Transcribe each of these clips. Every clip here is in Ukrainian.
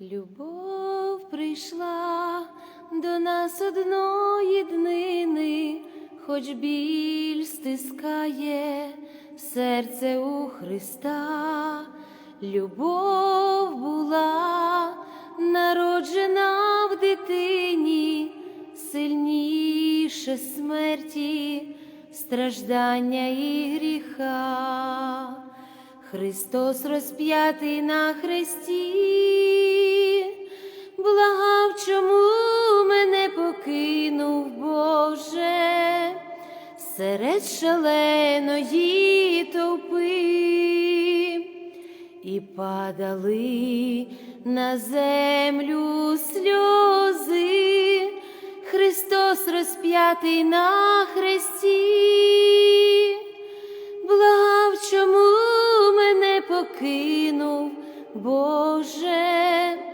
Любов прийшла до нас одної днини, хоч біль стискає серце у Христа. Любов була народжена в дитині, сильніше смерті, страждання і гріха. Христос розп'ятий на хресті, благав, чому мене покинув, Боже, серед шаленої товпи, і падали на землю сльози, Христос розп'ятий на хресті. Благав, чому мене покинув, Боже,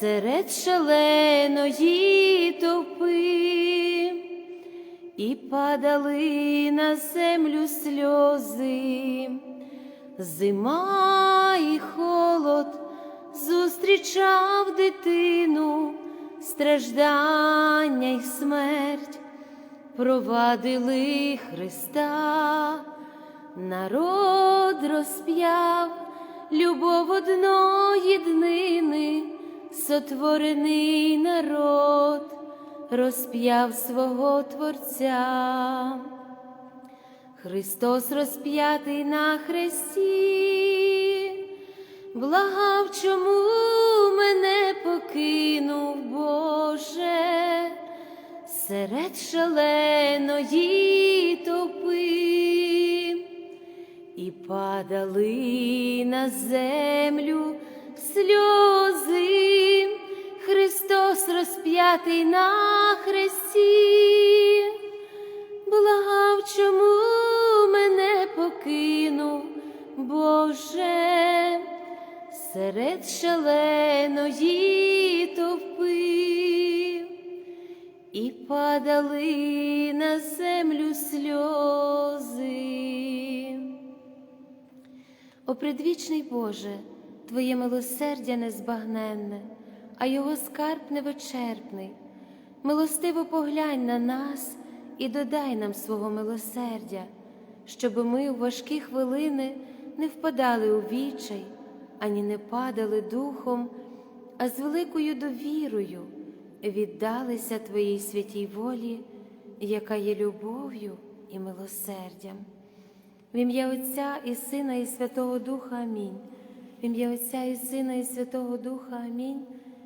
серед шаленої товпи, і падали на землю сльози, зима і холод зустрічав дитину, страждання й смерть провадили Христа, народ розп'яв любов одної днини, сотворений народ розп'яв свого Творця. Христос розп'ятий на хресті, благав, чому мене покинув, Боже, серед шаленої топи, і падали на землю сльози, розп'ятий на хресті. Благав, чому мене покинув, Боже, серед шаленої товпи, і падали на землю сльози. О предвічний Боже, Твоє милосердя незбагненне, а його скарб невичерпний. Милостиво поглянь на нас і додай нам свого милосердя, щоби ми у важкі хвилини не впадали у відчай, ані не падали духом, а з великою довірою віддалися Твоїй святій волі, яка є любов'ю і милосердям. В ім'я Отця і Сина, і Святого Духа Амінь. В ім'я Отця і Сина, і Святого Духа Амінь.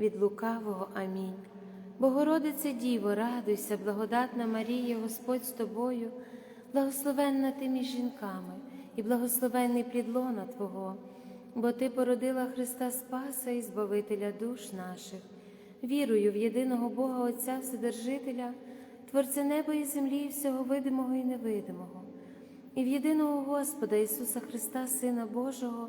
від лукавого. Амінь. Богородице Діво, радуйся, благодатна Марія, Господь з тобою, благословенна ти між жінками, і благословенний плід лона Твого, бо Ти породила Христа Спаса і Збавителя душ наших. Вірую в єдиного Бога Отця Вседержителя, Творця неба і землі, і всього видимого і невидимого, і в єдиного Господа Ісуса Христа, Сина Божого,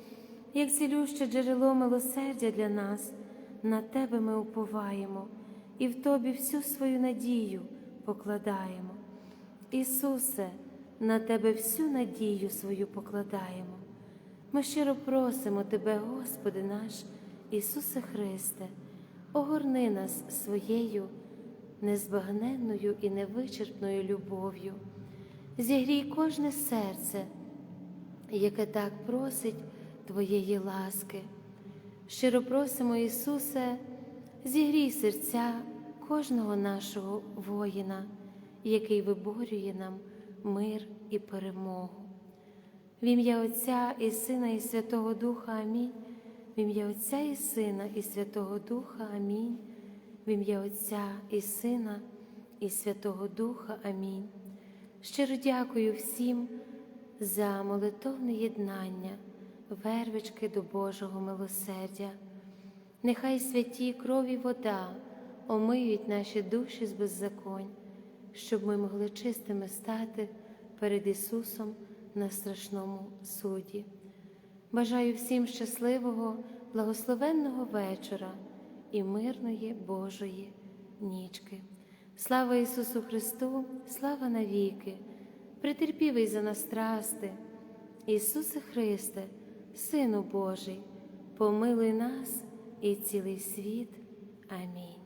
як цілюще джерело милосердя для нас, на Тебе ми уповаємо і в Тобі всю свою надію покладаємо. Ісусе, на Тебе всю надію свою покладаємо. Ми щиро просимо Тебе, Господи наш, Ісусе Христе, огорни нас своєю незбагненною і невичерпною любов'ю, зігрій кожне серце, яке так просить Твоєї ласки. Щиро просимо, Ісусе, зігрій серця кожного нашого воїна, який виборює нам мир і перемогу. В ім'я Отця і Сина, і Святого Духа Амінь. В ім'я Отця і Сина, і Святого Духа Амінь. В ім'я Отця і Сина, і Святого Духа Амінь. Щиро дякую всім за молитовне єднання, вервички до Божого милосердя. Нехай святі крові вода омиють наші душі з беззаконь щоб ми могли чистими стати перед Ісусом на страшному суді. Бажаю всім щасливого, благословенного вечора і мирної Божої нічки. Слава Ісусу Христу, слава навіки, претерпівий за нас страсти, Ісусе Христе, Сину Божий, помилуй нас і цілий світ. Амінь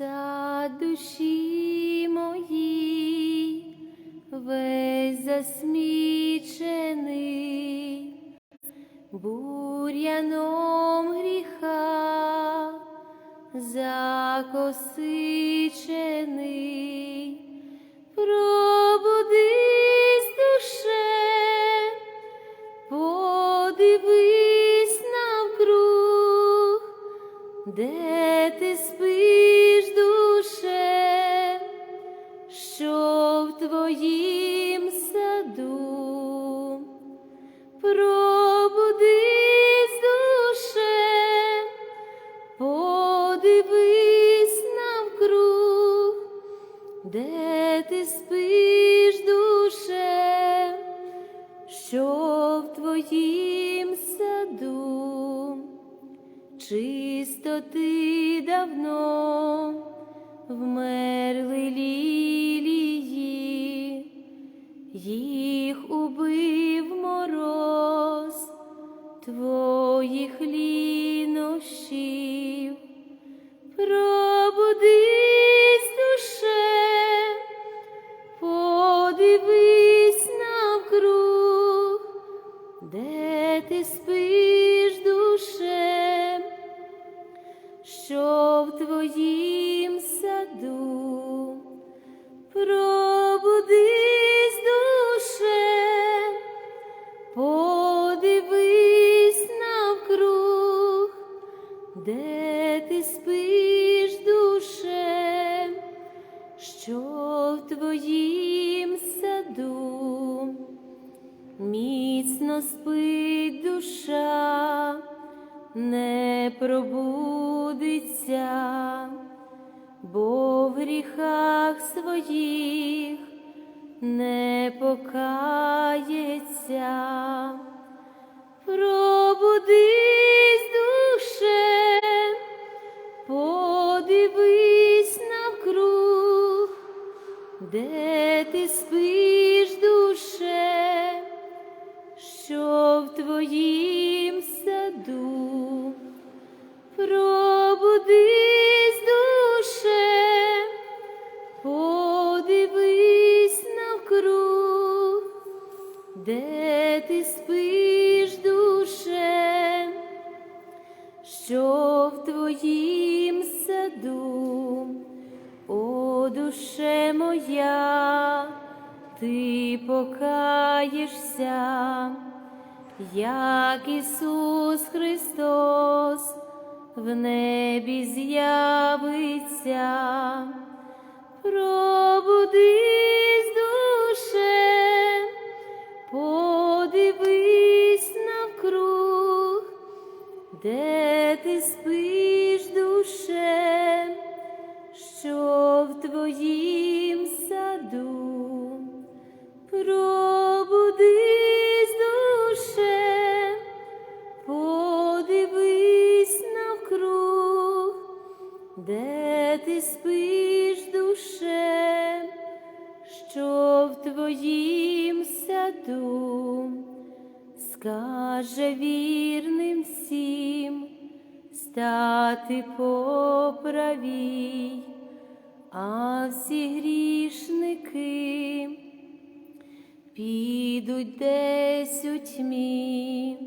за душі моїй весь засмічений, бур'яном гріха закосичений, пробудись де ти спиш, душе, що в твоїм саду, чистоти давно вмерли лілії, їх убив мороз твоїх лінощів. Христос в небі з'явиться. Пробудись, душе, подивись навкруг, де ти спиш, душе, що в твоїм саду. Пробудись, скаже вірним всім стати по правій, а всі грішники підуть десь у тьмі.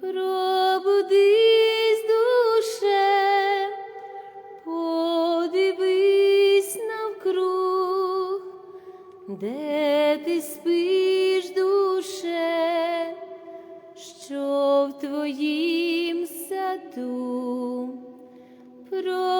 Пробудись, душе, подивись навкруг, де ти спиш, твоїм саду. Пробудись,